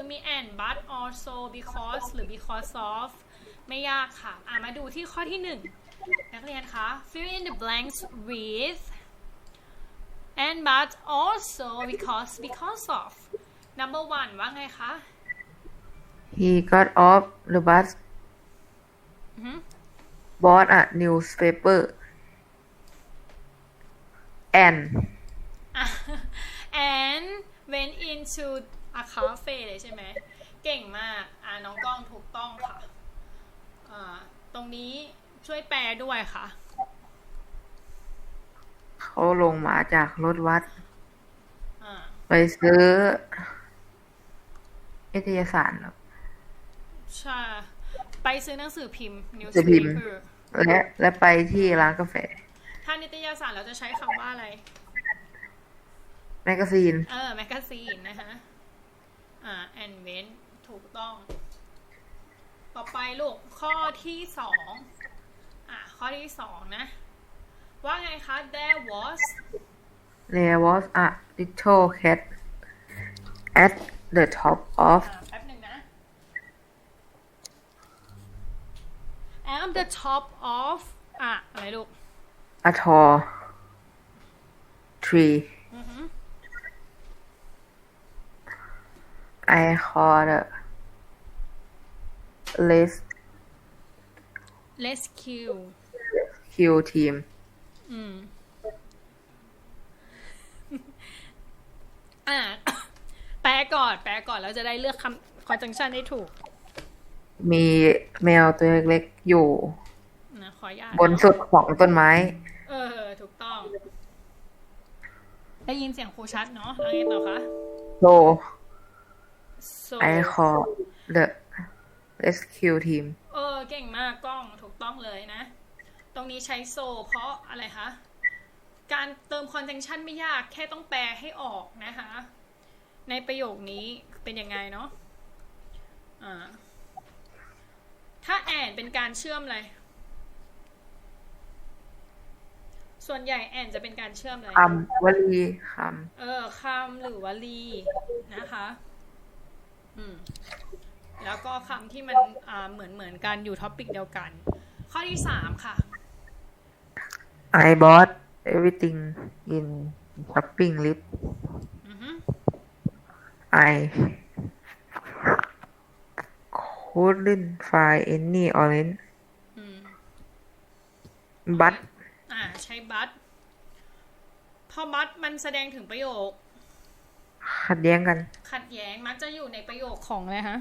ซึ่งมี and but also because หรือ because of ไม่ยากค่ะ อะมาดูที่ข้อที่หนึ่งนักเรียนคะ fill in the blanks with and but also because because of number one ว่าไงคะ he got off the bus อือหือ bought a newspaper and อะ and went into a cafe เลยใช่ไหม เก่งมาก อะน้องกล้องถูกต้องค่ะ อ่า ตรงนี้ช่วยแปลด้วยค่ะ เขาลงมาจากรถวัด อ่า ไปซื้อนิตยสารครับใช่ ไปซื้อหนังสือพิมพ์หนังสือพิมพ์ newspaper และและไปที่ร้านกาแฟ ถ้านิตยสารเราจะใช้คำว่าอะไร แมกกาซีน เออ แมกกาซีนนะคะ อ่า and went ถูกต้อง ต่อไปลูก ข้อที่สองอ่าข้อที่สองนะ ว่าไงคะ there was there was a little cat at the top of อ่าแป๊บหนึ่งนะ at the top of อะอะไรลูก a tall tree อือหือ I call the rescue rescue team อืม อ่าแปลก่อน แปลก่อนแล้วจะได้เลือกคำ conjunction ได้ถูก มีแมวตัวเล็กๆอยู่ นะขออนุญาตบนสุดของต้นไม้ เออ ถูกต้อง ได้ยินเสียงครูชัดเนาะแล้วไงต่อคะ so so I call the rescue team เออ เก่งมากกล้องถูกต้องเลยนะ ตรงนี้ใช้ so เพราะอะไรคะ การเติม conjunction ไม่ยากแค่ต้องแปลให้ออกนะคะ ในประโยคนี้เป็นยังไงเนาะอ่าถ้าแอนเป็นการเชื่อมอะไร ส่วนใหญ่แอนจะเป็นการเชื่อมอะไรคำวลีคเออคำหรือวลีนะคะอืม แล้วก็คำที่มันอ่าเหมือนเหมือนกันอยู่ท็อปิกเดียวกัน ข้อที่สามค่ะำ I bought everything in shopping list อือฮึ I couldn't find any orange อืม but อ่าใช้บัตพอบัตมันแสดงถึงประโยค ขัดแย้งกัน ขัดแย้งมักจะอยู่ในประโยคของอะไรฮะ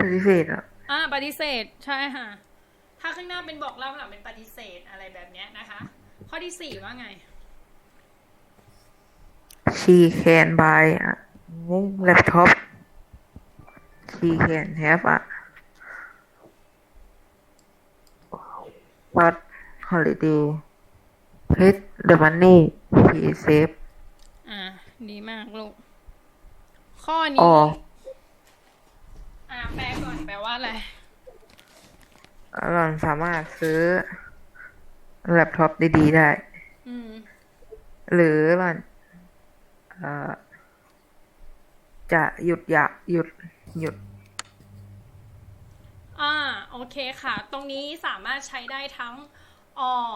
ปฏิเสธอะอ่าปฏิเสธใช่ค่ะ ถ้าข้างหน้าเป็นบอกเล่าหลังเป็นปฏิเสธอะไรแบบเนี้ยนะคะ ข้อที่สี่ว่าไง she can buy a new laptop she can have a but holiday with the money she save อ่า ดีมากลูก ข้ออ๋นี้ออ่าแปลก่อนแปลว่าอะไรเราสามารถซื้อแล็ปท็อปดีๆได้ อืม หรือเราเอ่อจะหยุดอยากหยุดหยุด อ่า โอเคค่ะ ตรงนี้สามารถใช้ได้ทั้ง or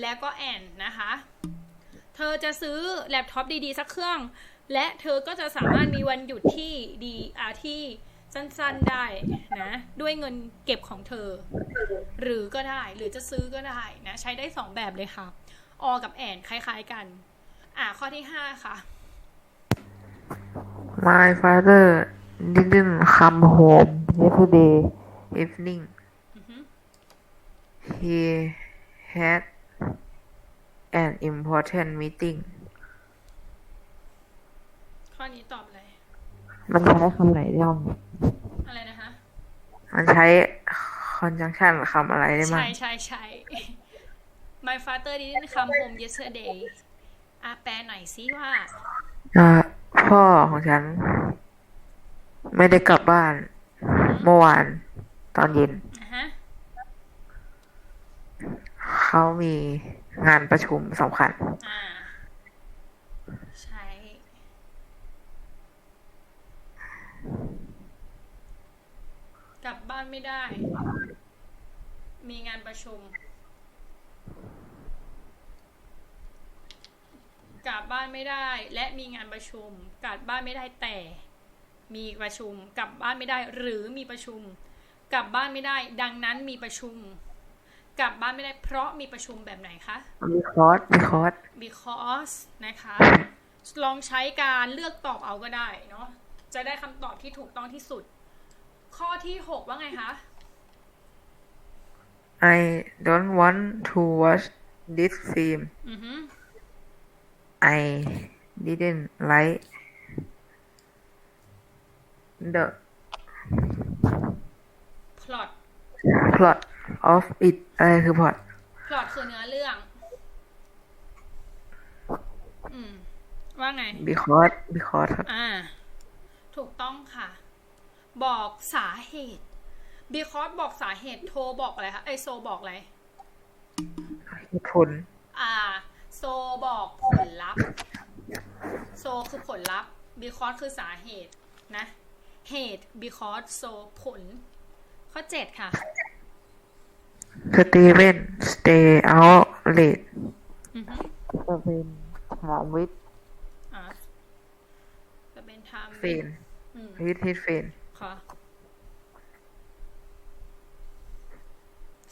แล้วก็ and นะคะ เธอจะซื้อแล็ปท็อปดีๆ สักเครื่อง และเธอก็จะสามารถมีวันหยุดที่ดีอาที่สั้นๆได้นะ ด้วยเงินเก็บของเธอ หรือก็ได้หรือจะซื้อก็ได้นะใช้ได้สองแบบเลยค่ะ or กับ and คล้ายๆกัน อ่าข้อที่ห้าค่ะ My father didn't come home yesterday evening. He had an important meeting. ข้อนี้ตอบอะไร มันใช้คำไหนได้บ้างอะไรนะคะ มันใช้ conjunction คำอะไรได้บ้าใช่งใช่ใช่ My father didn't come home yesterday อะแปลหน่อยสิว่าอ่าพ่อของฉัน ไม่ได้กลับบ้าน เมื่อวาน ตอนเย็นอะฮะเขามี งานประชุมสำคัญใช้ กลับบ้านไม่ได้ มีงานประชุม กลับบ้านไม่ได้ และมีงานประชุม กลับบ้านไม่ได้แต่ มีประชุม กลับบ้านไม่ได้ หรือมีประชุม กลับบ้านไม่ได้ ดังนั้นมีประชุม กลับบ้านไม่ได้เพราะมีประชุมแบบไหนคะ because because because นะคะ ลองใช้การเลือกตอบเอาก็ได้เนาะจะได้คำตอบที่ถูกต้องที่สุด ข้อที่6ว่าไงคะ I don't want to watch this film อือฮึ I didn't like the plot plot of it อะไรคือ plot plot คือเนื้อเรื่อง อืม ว่าไง because because ครับ อ่า ถูกต้องค่ะ บอกสาเหตุ because บอกสาเหตุ โทรบอกอะไรคะไอยโซบอกอะไรเหตุผล อ่า โซบอกผลลัพธ์ โซคือผลลัพธ์ because คือสาเหตุนะ เหตุ because โซผล ข้อเจ็ดค่ะ Steven stay out late อือฮึจะเป็นถามวิทอ่าจะเป็นไทม์เฟนอืมวิทฮิตเฟนค่ะ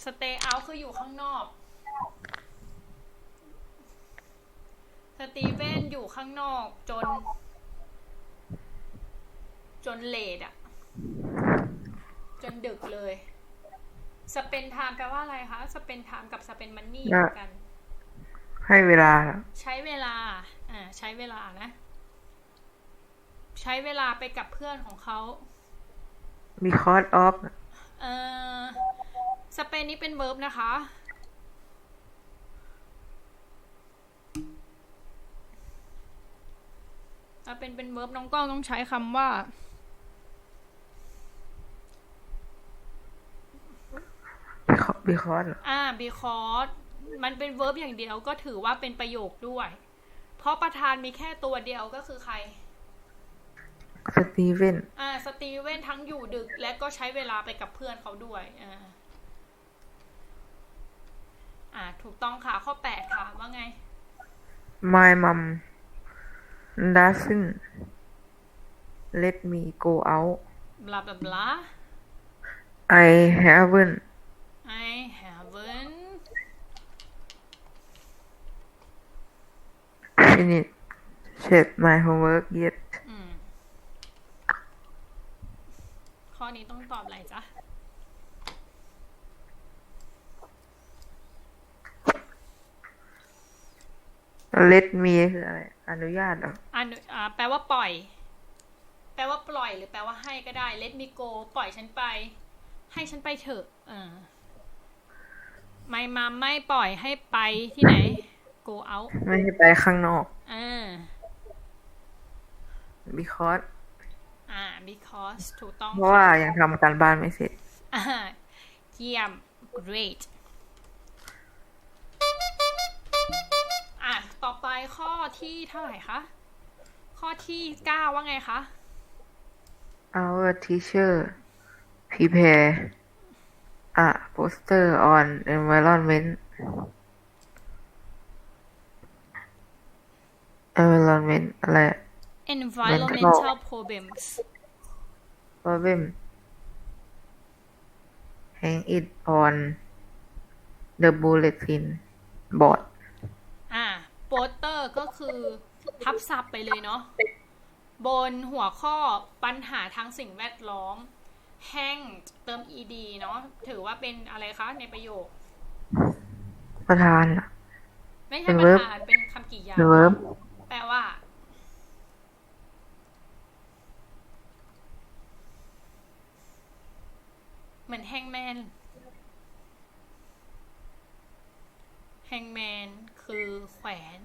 stay out คืออยู่ข้างนอก สตีเวนอยู่ข้างนอกจน จนเลดอะจนดึกเลย สเปนไทม์แปลว่าอะไรคะสเปนไทม์กับสเปนมันนี่เหมือนกัน ให้เวลา ใช้เวลา อ่า ใช้เวลานะ ใช้เวลาไปกับเพื่อนของเขา because of เอ่อสเปนนี้เป็นเวิร์บนะคะ ถ้าเป็นเป็นเวิร์บน้องกล้องต้องใช้คำว่า because because อ่า because มันเป็นเวิร์บอย่างเดียวก็ถือว่าเป็นประโยคด้วย เพราะประธานมีแค่ตัวเดียวก็คือใครสตีเวนอ่าสตีเวนทั้งอยู่ดึกและก็ใช้เวลาไปกับเพื่อนเขาด้วยอ่าอ่าถูกต้องค่ะข้อแปดค่ะว่าไง my mom doesn't let me go out บลาบลาบลา I haven't I haven't finished my homework yet อืมข้อนี้ต้องตอบอะไรจ๊ะ let me คืออะไรอนุญาตเหรออนุอ่าแปลว่าปล่อย แปลว่าปล่อยหรือแปลว่าให้ก็ได้ let me go ปล่อยฉันไป ให้ฉันไปเถอะอ่า ไม่มาไม่ปล่อยให้ไปที่ไหน go out ไม่ให้ไปข้างนอกอ่า because อ่า because ถูกต้องเพราะว่ายังทำการบ้านไม่เสร็จอ่าเยี่ยม great อะต่อไปข้อที่เท่าไหร่คะ ข้อที่เก้าว่าไงคะ our teacher prepare a poster on environment environment อะไร environmental problems problem hang it on the bulletin board อ่าโปสเตอร์ก็คือทับศัพท์ไปเลยเนาะ บนหัวข้อปัญหาทางสิ่งแวดล้อม แห้งเติม ed เนาะถือว่าเป็นอะไรคะ ในประโยค ประธานล่ะไม่เป็ใช่นปัญ verb หาเป็นคำกริยาเป็น verb แปลว่า เหมือนแฮงแมนแฮงแมนคือแขวน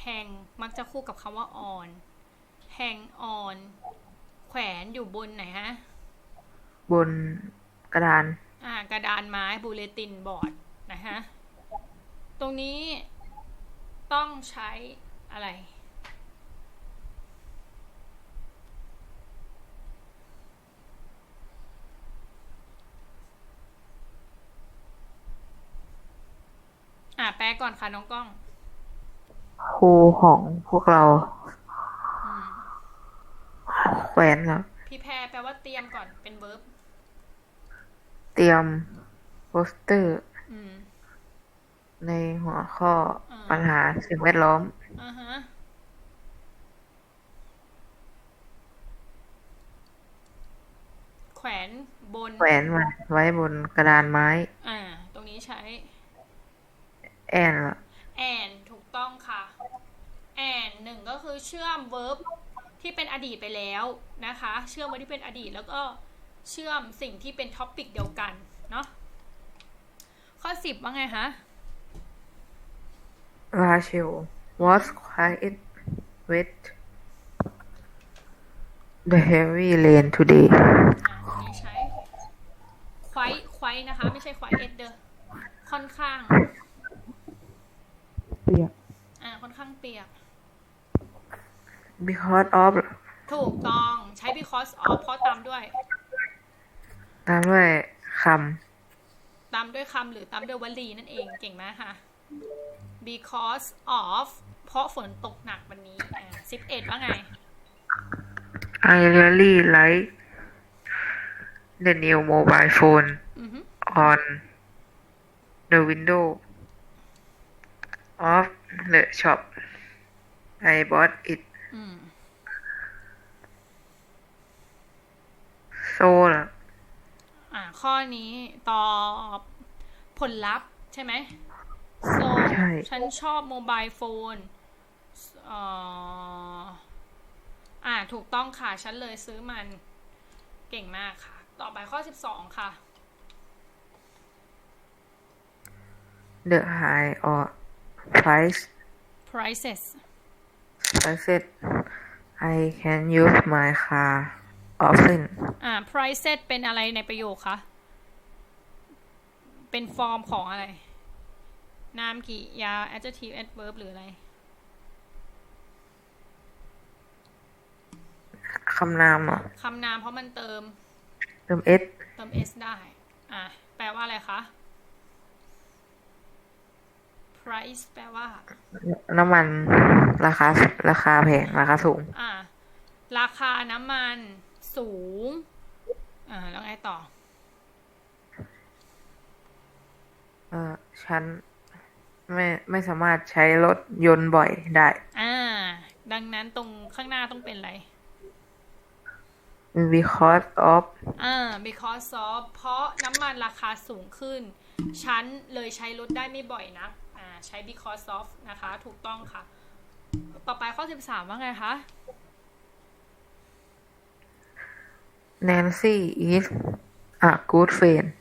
แฮงมักจะคู่กับคำว่าออนแฮงออนแขวนอยู่บนไหนฮะ บนกระดาน อ่ากระดานไม้บูเลตินบอร์ดนะฮะ ตรงนี้ต้องใช้อะไร อ่าแปลก่อนค่ะน้องกล้องครูของพวกเราแขวนหรอพี่แพรแปลว่าเตรียมก่อนเป็นเวิร์บ เตรียมโปสเตอร์ อืมในหัวข้ออ่าปัญหาสิ่งแวดล้อม อ่าฮะ แขวนบน แขวนมันไว้บนกระดานไม้ อ่า ตรงนี้ใช้ แอนละ and ถูกต้องค่ะ and หนึ่งก็คือเชื่อม verb ที่เป็นอดีตไปแล้วนะคะ เชื่อม verb ที่เป็นอดีตแล้วก็ เชื่อมสิ่งที่เป็นท็อปิกเดียวกันเนาะข้อสิบว่าไงคะ Rachel was quiet with the heavy rain today อ่าตรงนี้ใช้ quite quite นะคะ ไม่ใช่ quiet เด้อค่อนข้างเปียกอ่าค่อนข้างเปียก because of ถูกต้องใช้ because of เพราะตามด้วย ตามด้วยคตามด้วยคำหรือตามด้วยวลีนั่นเองเก่งมากค่ะ because of เพราะฝนตกหนักวันนี้อ่าสิบเอ็ดว่าไงำ I really like the new mobile phone อือฮึ on the window of the shop I bought it อืม so ล่ะ อ่า ข้อนี้ตอบผลลัพธ์ใช่ไหม so ใช่ฉันชอบโมบายโฟนเอ่ออ่า ถูกต้องค่ะ ฉันเลยซื้อมัน เก่งมากค่ะ ต่อไปข้อสิบสองค่ะ the high or price prices prices I can use my car often อ่า prices เป็นอะไรในประโยคคะ เป็นฟอร์มของอะไร นามกริยา adjective adverb หรืออะไร คำนามเหรอะ คำนามเพราะมันเติม เติม s เติม s ได้ อะแปลว่าอะไรคะ price แปลว่า น้ำมัน ราคา ราคาแพง ราคาสูง อะราคาน้ำมัน สูง อ่า แล้วไงต่อ เออฉันไม่ไม่สามารถใช้รถยนต์บ่อยได้ อ่า ดังนั้นตรงข้างหน้าต้องเป็นอะไร because of อ่า because of เพราะน้ำมันราคาสูงขึ้น ฉันเลยใช้รถได้ไม่บ่อยนักอ่า ใช้ because of นะคะ ถูกต้องค่ะ ต่อไปข้อ 13 ว่าไงคะ Nancy is a good friend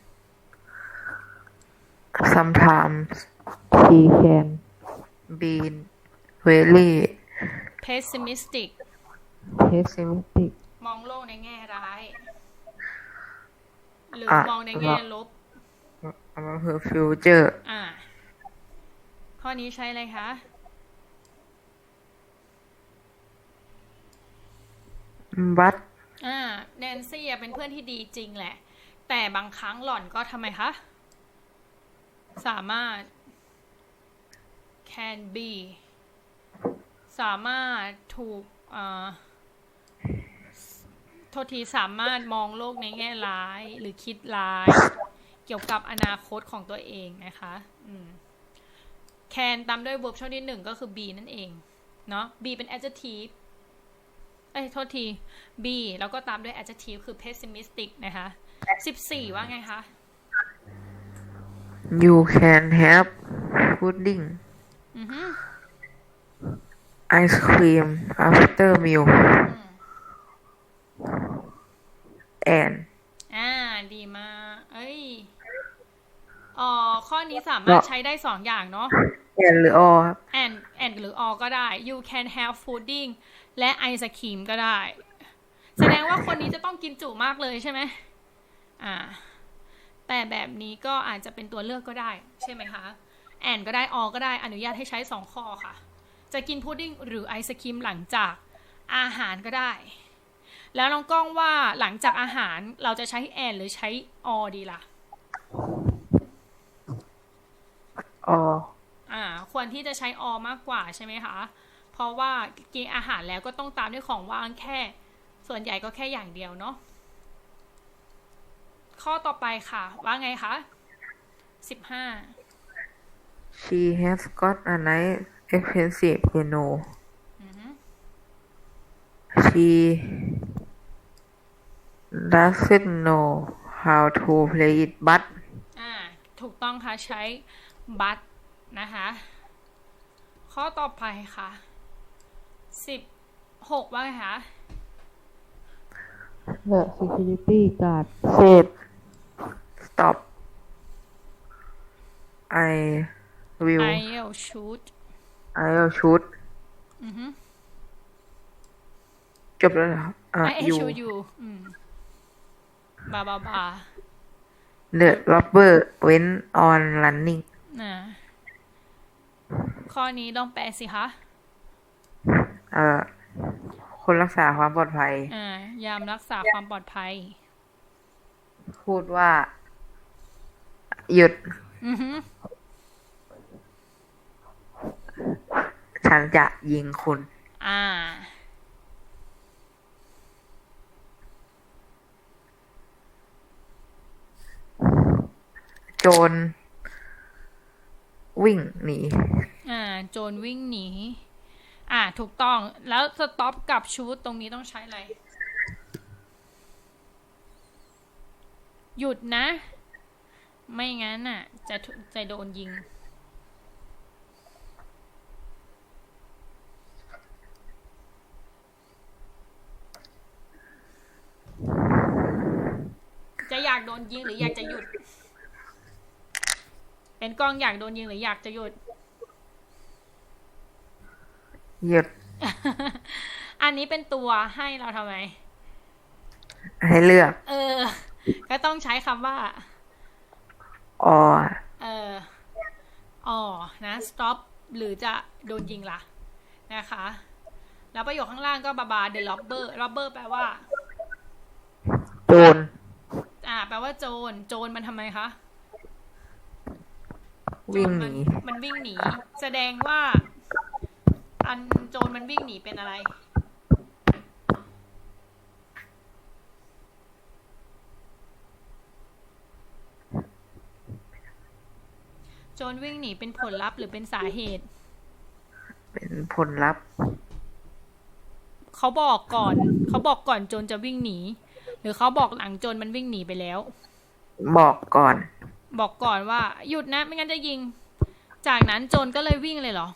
sometimes she can be very pessimistic pessimistic มองโลกในแง่ร้าย หรืออะมองในแง่ลบ about her future อ่า ข้อนี้ใช้อะไรคะ but อ่าแนนซี่เป็นเพื่อนที่ดีจริงแหละ แต่บางครั้งหล่อนก็ทำไมคะ สามารถ can be สามารถถูกอ่าโทษทีสามารถมองโลกในแง่ร้ายหรือคิดร้าย เกี่ยวกับอนาคตของตัวเองนะคะอืม can ตามด้วย verb ช่องที่หนึ่งก็คือ be นั่นเอง เนาะ be เป็น adjective อ้ยโทษที B แล้วก็ตามด้วย adjective คือ pessimistic นะคะ14ว่าไงคะ you can have pudding อือฮึ ice cream after meal อืม and อ่า ดีมาก เอ้ยอ๋อข้อนี้สามารถใช้ได้สองอย่างเนาะ and หรือ or ครับ and and หรือ or ก็ได้ you can have pudding และไอศครีมก็ได้ แสดงว่าคนนี้จะต้องกินจุมากเลยใช่ไหมอ่า แต่แบบนี้ก็อาจจะเป็นตัวเลือกก็ได้ ใช่ไหมคะ and ก็ได้ or ก็ได้อนุญาตให้ใช้สองข้อค่ะ จะกินพุดดิ้งหรือไอศครีมหลังจากอาหารก็ได้ แล้วน้องกล้องว่าหลังจากอาหารเราจะใช้ and หรือใช้ or ดีล่ะ or อ่าอ่า ควรที่จะใช้ออมากกว่าใช่ไหมคะ เพราะว่ากินอาหารแล้วก็ต้องตามด้วยของว่างแค่ ส่วนใหญ่ก็แค่อย่างเดียวเนาะข้อต่อไปค่ะ ว่าไงคะสิบห้า she has got a nice expensive piano อือฮึ she doesn't know how to play it but อ่าถูกต้องค่ะ ใช้บัตนะคะ ข้อต่อไปค่ะ สิบหกว่าไงคะ the security guard said stop I will I'll shoot I'll shoot อือฮึจบแล้วเหรออะ I you shoot you อืมบาบาบา the robber went on running น่ะข้อนี้ต้องแปลสิคะ เอ่อคนรักษาความปลอดภัย อ่า ยามรักษาความปลอดภัย พูดว่า หยุด อือฮึฉันจะยิงคุณ อ่า โจรวิ่งหนี อ่า โจรวิ่งหนี อ่าถูกต้องแล้วสต็อปกับชูตตรงนี้ต้องใช้อะไร หยุดนะ ไม่งั้นน่ะ จะจะโดนยิง จะอยากโดนยิงหรืออยากจะหยุด เป็นกล้องอยากโดนยิงหรืออยากจะหยุด หยุดอันนี้เป็นตัวให้เราทำไม ให้เลือก เออ ก็ต้องใช้คำว่าออเอออ๋อนะ stop หรือจะโดนยิงล่ะ นะคะ แล้วประโยคข้างล่างก็บาบา the robber robber แปลว่า โจร อ่า แปลว่าโจร โจรมันทำไมคะวิ่งโจรหมันนี มันวิ่งหนี แสดงว่า อันโจรมันวิ่งหนีเป็นอะไร โจรวิ่งหนีเป็นผลลัพธ์หรือเป็นสาเหตุ เป็นผลลัพธ์เขาบอกก่อน เขาบอกก่อนโจรจะวิ่งหนี หรือเขาบอกหลังโจรมันวิ่งหนีไปแล้ว บอกก่อน บอกก่อนว่า หยุดนะไม่งั้นจะยิง จากนั้นโจรก็เลยวิ่งเลยเหรอ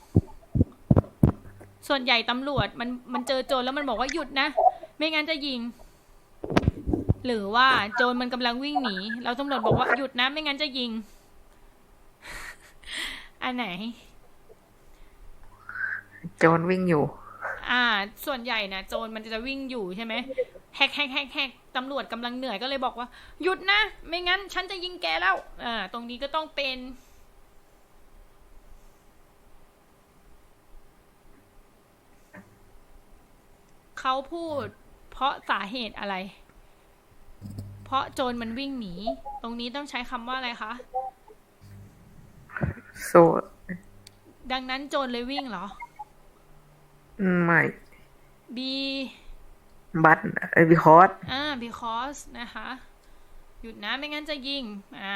ส่วนใหญ่ตำรวจมันมันเจอโจรแล้วมันบอกว่าหยุดนะ ไม่งั้นจะยิง หรือว่าโจรมันกำลังวิ่งหนีแล้วตำรวจบอกว่าหยุดนะ ไม่งั้นจะยิง อันไหน โจรวิ่งอยู่ อ่า ส่วนใหญ่นะโจรมันจะวิ่งอยู่ใช่ไหมแฮกแฮกแฮกแฮกตำรวจกำลังเหนื่อยก็เลยบอกว่า หยุดนะ ไม่งั้น ฉันจะยิงแกแล้ว อ่า ตรงนี้ก็ต้องเป็น เขาพูด เพราะสาเหตุอะไร เพราะโจรมันวิ่งหนี ตรงนี้ต้องใช้คำว่าอะไรคะโซดังนั้นโจรเลยวิ่งเหรอ ไม่ B บัตเอ้ยบิคอสอ่า because นะคะ หยุดนะไม่งั้นจะยิง อ่า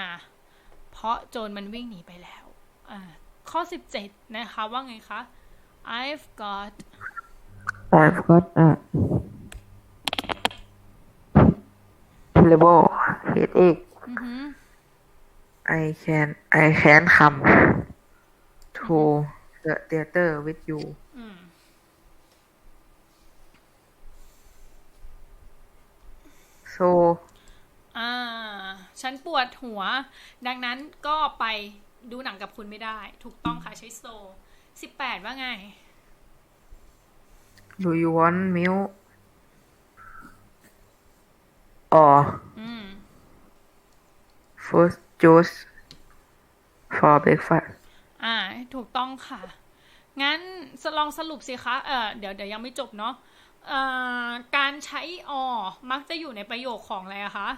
เพราะโจรมันวิ่งหนีไปแล้ว อ่า ข้อสิบเจ็ดนะคะ ว่าไงคะ I've got I've got a terrible headache อือหือ I can I can come to the theater with you อืม so อ่า ฉันปวดหัว ดังนั้นก็ไปดูหนังกับคุณไม่ได้ ถูกต้องค่ะใช้โซสิบแปดว่าไง do you want milk or อืม fruit juice for breakfast อ่า ถูกต้องค่ะ งั้นลองสรุปสิคะ เออเดี๋ยวเดี๋ยวยังไม่จบเนาะเอ่อการใช้อมักจะอยู่ในประโยคของอะไรอะคะ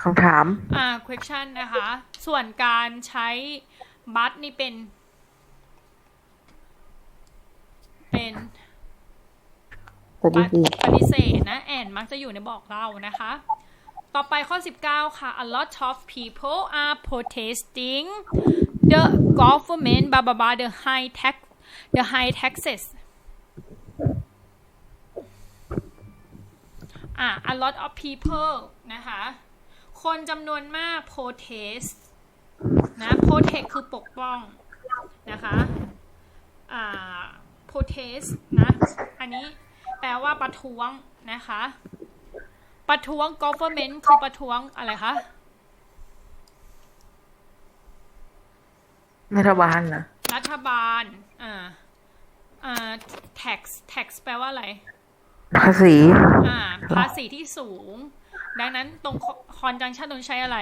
คำถาม อ่า question นะคะ ส่วนการใช้ but นี่เป็น เป็นปฏิเสธปฏิเสธนะ and มักจะอยู่ในบอกเล่านะคะ ต่อไปข้อ 19 ค่ะ a lot of people are protesting the government บาบาบา the high tax the high taxes อะ a lot of people นะคะ คนจำนวนมาก protest นะ protect คือปกป้อง นะคะ อ่า protest นะ อันนี้แปลว่าประท้วงนะคะ ประท้วง government คือประท้วงอะไรคะ รัฐบาลเหรอรัฐบาล อ่า อ่า tax tax แปลว่าอะไร ภาษี อ่า ภาษีที่สูง ดังนั้นตรง conjunction ตรงใช้อะไร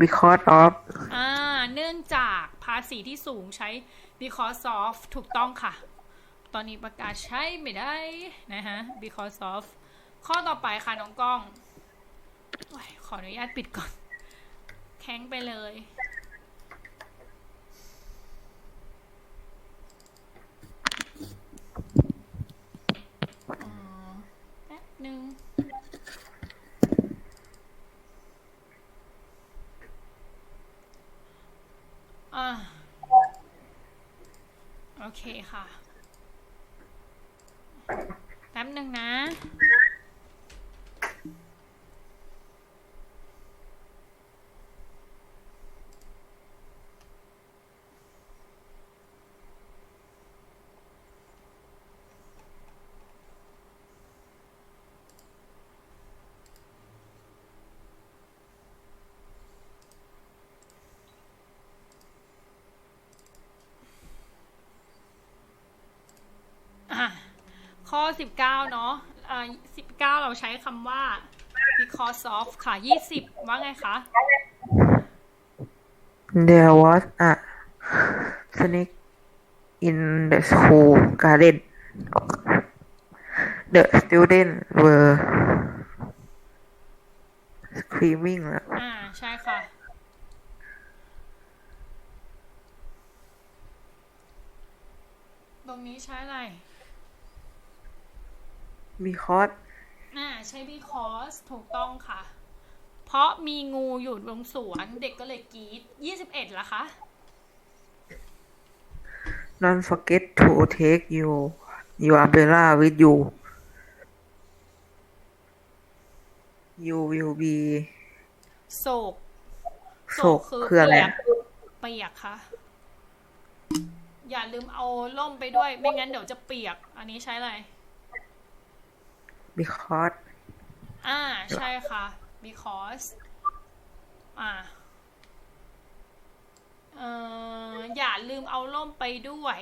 because of อ่า เนื่องจากภาษีที่สูงใช้ because of ถูกต้องค่ะ ตอนนี้ประกาศใช้ไม่ได้นะฮะ because of ข้อต่อไปค่ะน้องกล้องอขออนุญาตปิดก่อน แข็งไปเลยอ๋อแป๊บหนึ่ง อ่าโอเคค่ะ แป๊บหนึ่งนะอะ ข้อ19เนาะอ่า19เราใช้คำว่า because of ค่ะ20ว่าไงคะ there was a snake in the school garden the students were screaming แล้วอ่า ใช่ค่ะ ตรงนี้ใช้อะไร because อ่าใช้ because ถูกต้องค่ะ เพราะมีงูอยู่ตรงสวนเด็กก็เลยกรีด21ละคะ don't forget to take your your umbrella with you you will be โศกโศกคืออะไรเปียกเปียกค่ะ อย่าลืมเอาล่มไปด้วย ไม่งั้นเดี๋ยวจะเปียก อันนี้ใช้อะไร because อ่า ใช่ค่ะ because อ่าเอออย่าลืมเอาล่มไปด้วย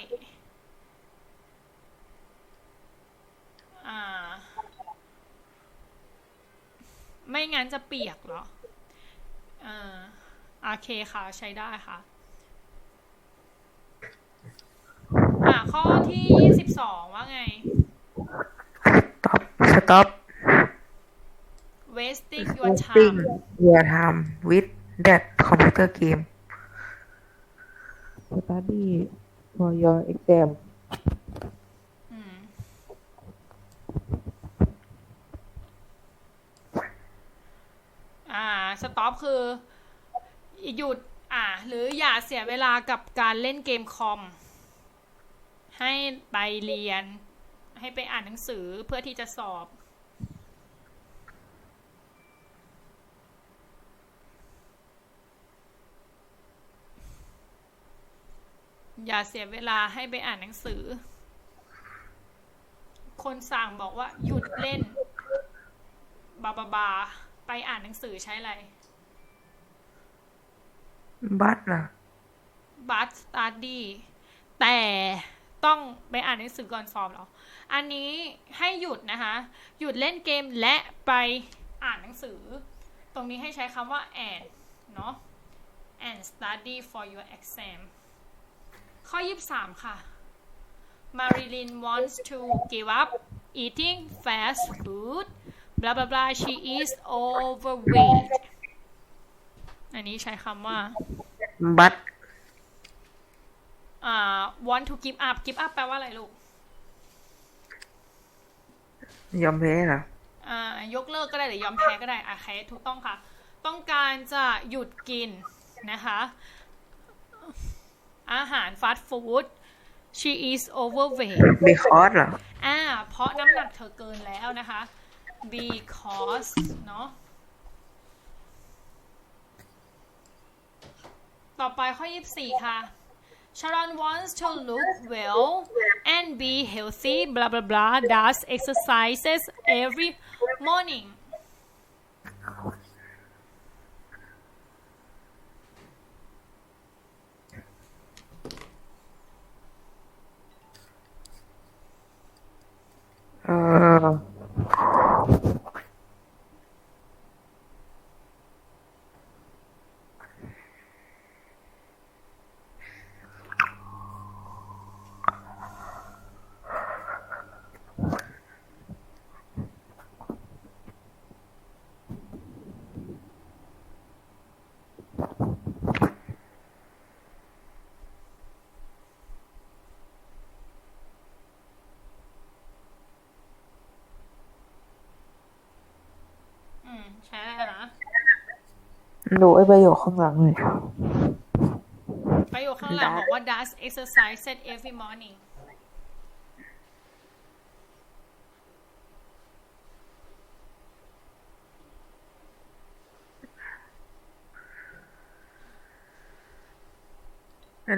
อ่า ไม่งั้นจะเปียกเหรออ่าโอเคค่ะ ใช้ได้ค่ะ อ่าข้อที่ยี่สิบสองว่าไง stop stop wasting your wasting time your time with that computer game study for your exam อืมอ่าสต็อปคือหยุดอ่า หรืออย่าเสียเวลากับการเล่นเกมคอม ให้ไปเรียน ให้ไปอ่านหนังสือเพื่อที่จะสอบ อย่าเสียเวลาให้ไปอ่านหนังสือ คนสั่งบอกว่าหยุดเล่น บาบาบา ไปอ่านหนังสือใช้อะไร but นะบัสตาร์ดี้แต่ต้องไปอ่านหนังสือก่อนสอบเหรอ อันนี้ให้หยุดนะคะ หยุดเล่นเกมและไปอ่านหนังสือ ตรงนี้ให้ใช้คำว่า and เนาะ and study for your exam ข้อ 23 ค่ะ Marilyn wants to give up eating fast food blah blah blah she is overweight อันนี้ใช้คำว่า but อ่า want to give up give up แปลว่าอะไรลูก ยอมแพ้เหรออ่ายกเลิกก็ได้หรือยอมแพ้ก็ได้อะแค่ถูกต้องค่ะ ต้องการจะหยุดกินนะคะ อาหารฟาสต์ฟู้ด she is overweight because เหรออ่า เพราะน้ำหนักเธอเกินแล้วนะคะ because เนาะต่อไปข้อ 24 ค่ะ Sharon wants to look well and be healthy blah blah blah does exercises every morning. เดูไอ้ประโยคข้างหลังเลยประโยคข้างหลังบอกว่า does exercise every morning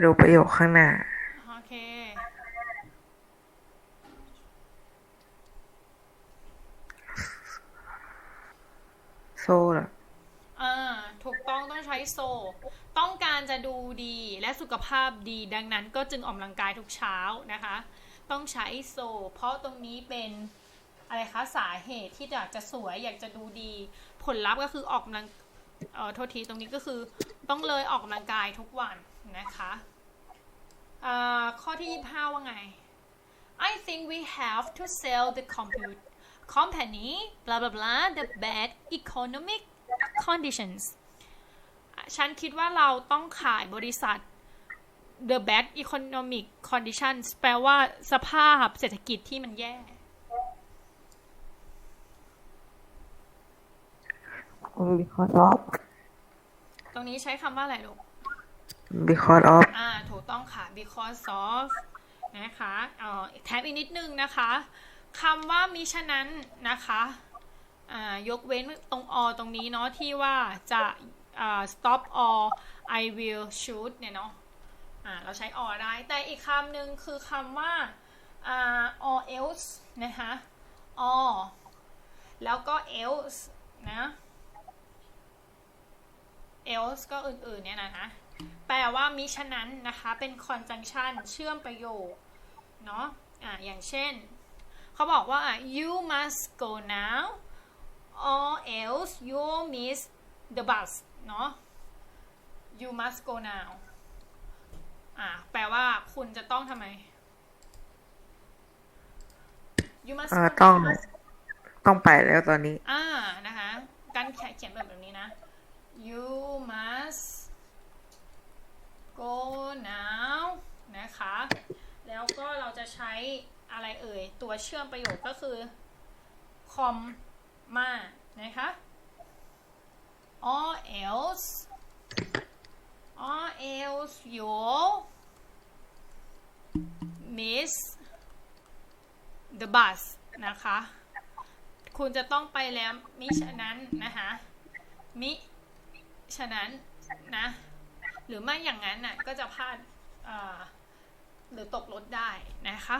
ดูประโยคข้างหน้า โอเค โซ่เหรอ อ่า ถูกต้องต้องใช้ โซ ต้องการจะดูดีและสุขภาพดีดังนั้นก็จึงออกกำลังกายทุกเช้านะคะ ต้องใช้โซ เพราะตรงนี้เป็นอะไรคะสาเหตุที่อยากจะสวยอยากจะดูดี ผลลัพธ์ก็คือออกกำลังเอ่อโทษทีตรงนี้ก็คือต้องเลยออกกำลังกายทุกวันนะคะอ่าข้อที่ 25 ว่าไง I think we have to sell the compute company blah blah blah the bad economic conditions ฉันคิดว่าเราต้องขายบริษัท the bad economic conditions แปลว่าสภาพเศรษฐกิจที่มันแย่ because of ตรงนี้ใช้คำว่าอะไรลูก because of อ่า ถูกต้องค่ะ because of นะคะเอ่อแท็บอีกนิดนึงนะคะคำว่ามิฉะนั้นนะคะ อ่า ยกเว้นตรง or ตรงนี้เนาะที่ว่าจะอ่า stop or I will shoot เนี่ยเนาะอ่าเราใช้ or ได้ แต่อีกคำหนึ่งคือคำว่า or else นะคะ or แล้วก็ else นะ else ก็อื่นๆ เนี่ยนะนะแปลว่ามิฉะนั้นนะคะ เป็น conjunction เชื่อมประโยค เนาะอะอย่างเช่น เขาบอกว่า you must go now or else you miss the bus เนาะ you must go now อะแปลว่าคุณจะต้องทำไม you must เอ่อ go ต้อง now ต้องไปแล้วตอนนี้ อ่า นะคะ การเขียนแบบแบบนี้นะ you must go now นะคะ แล้วก็เราจะใช้อะไรเอ่ย ตัวเชื่อมประโยคก็คือ com มานะคะ or else or else you miss the bus นะคะ คุณจะต้องไปแล้วมิฉะนั้นนะคะมิฉะนั้นนะ หรือไม่อย่างนั้นน่ะก็จะพลาดหรือตกรถได้นะคะ